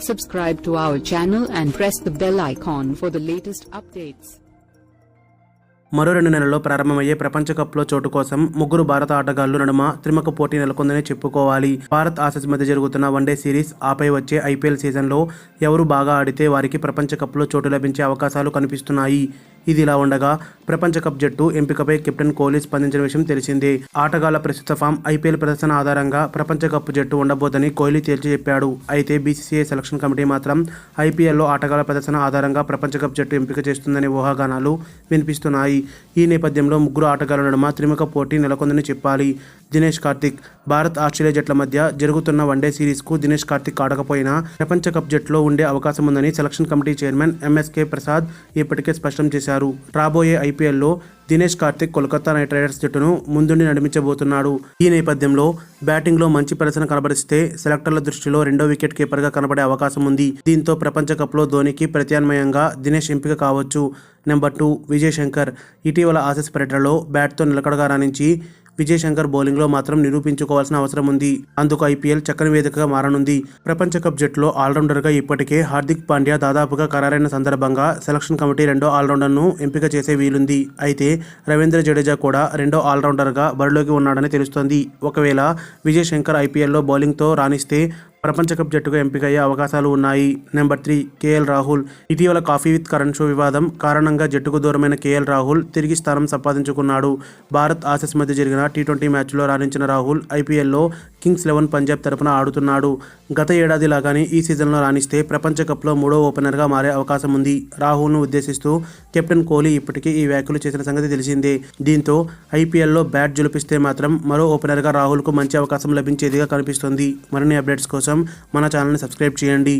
Subscribe to our channel and press the bell icon for the latest updates. మరో రెండు నెలల్లో ప్రారంభమయ్యే ప్రపంచ కప్లో చోటు కోసం ముగ్గురు భారత ఆటగాళ్ళు నడుమ త్రిముఖ పోటీ నెలకొందని చెప్పుకోవాలి భారత్ ఆసెస్ మధ్య జరుగుతున్న వన్డే సిరీస్ ఆపై వచ్చే ఐపీఎల్ సీజన్లో ఎవరు బాగా ఆడితే వారికి ప్రపంచ కప్లో చోటు లభించే అవకాశాలు కనిపిస్తున్నాయి ఇది ఇలా ఉండగా ప్రపంచ కప్ జట్టు ఎంపికపై కెప్టెన్ కోహ్లీ స్పందించిన విషయం తెలిసిందే. ఆటగాళ్ళ ప్రస్తుత ఫామ్ ఐపీఎల్ ప్రదర్శన ఆధారంగా ప్రపంచ కప్ జట్టు ఉండబోదని కోహ్లీ తేల్చి చెప్పాడు. అయితే బీసీసీఐ సెలక్షన్ కమిటీ మాత్రం ఐపీఎల్లో ఆటగాళ్ళ ప్రదర్శన ఆధారంగా ప్రపంచ కప్ జట్టు ఎంపిక చేస్తుందనే ఊహాగానాలు వినిపిస్తున్నాయి. ఈ నేపథ్యంలో ముగ్గురు ఆటగాళ్ళ నడుమ త్రిముఖ పోటీ నెలకొందని చెప్పాలి. దినేష్ కార్తిక్. భారత్ ఆస్ట్రేలియా జట్ల మధ్య జరుగుతున్న వన్డే సిరీస్కు దినేష్ కార్తిక్ ఆడకపోయినా ప్రపంచ కప్ జట్లో ఉండే అవకాశం ఉందని selection committee chairman MSK Prasad ఇప్పటికే స్పష్టం చేశారు. రాబోయే ఐపీఎల్లో దినేష్ కార్తిక్ కోల్కతా నైట్ రైడర్స్ జట్టును ముందుండి నడిపించబోతున్నాడు. ఈ నేపథ్యంలో బ్యాటింగ్లో మంచి ప్రదర్శన కనబరిస్తే సెలెక్టర్ల దృష్టిలో రెండో వికెట్ కీపర్గా కనబడే అవకాశం ఉంది. దీంతో ప్రపంచ కప్లో ధోనికి ప్రత్యామ్నాయంగా దినేష్ ఎంపిక కావచ్చు. Number two Vijay Shankar. ఇటీవల ఆసెస్ పర్యటనలో బ్యాట్తో నిలకడగా రాణించి విజయ్ శంకర్ బౌలింగ్లో మాత్రం నిరూపించుకోవాల్సిన అవసరం ఉంది. అందుకు ఐపీఎల్ చక్కని వేదికగా మారనుంది. ప్రపంచ కప్ జట్టులో ఆల్రౌండర్గా ఇప్పటికే హార్దిక్ పాండ్యా దాదాపుగా ఖరారైన సందర్భంగా సెలక్షన్ కమిటీ రెండో ఆల్రౌండర్ను ఎంపిక చేసే వీలుంది. అయితే రవీంద్ర జడేజా కూడా రెండో ఆల్రౌండర్గా బరిలోకి ఉన్నాడని తెలుస్తోంది. ఒకవేళ విజయ్ శంకర్ ఐపీఎల్లో బౌలింగ్తో రాణిస్తే ప్రపంచ కప్ జట్టుగా ఎంపికయ్యే అవకాశాలు ఉన్నాయి. Number three KL Rahul. ఇటీవల కాఫీ విత్ కరణ్ షో వివాదం కారణంగా జట్టుకు దూరమైన కేఎల్ రాహుల్ తిరిగి స్థానం సంపాదించుకున్నాడు. భారత్ ఆసెస్ మధ్య జరిగిన టీ ట్వంటీ మ్యాచ్లో రాణించిన రాహుల్ ఐపీఎల్లో కింగ్స్ లెవెన్ పంజాబ్ తరపున ఆడుతున్నాడు. గత ఏడాది లాగానే ఈ సీజన్లో రాణిస్తే ప్రపంచ కప్లో మూడో ఓపెనర్గా మారే అవకాశం ఉంది. రాహుల్ను ఉద్దేశిస్తూ కెప్టెన్ కోహ్లీ ఇప్పటికే ఈ వ్యాఖ్యలు చేసిన సంగతి తెలిసిందే. దీంతో ఐపీఎల్లో బ్యాట్ జులిపిస్తే మాత్రం మరో ఓపెనర్గా రాహుల్కు మంచి అవకాశం లభించేదిగా కనిపిస్తుంది. మరిన్ని అప్డేట్స్ కోసం మన ఛానల్ని సబ్స్క్రైబ్ చేయండి.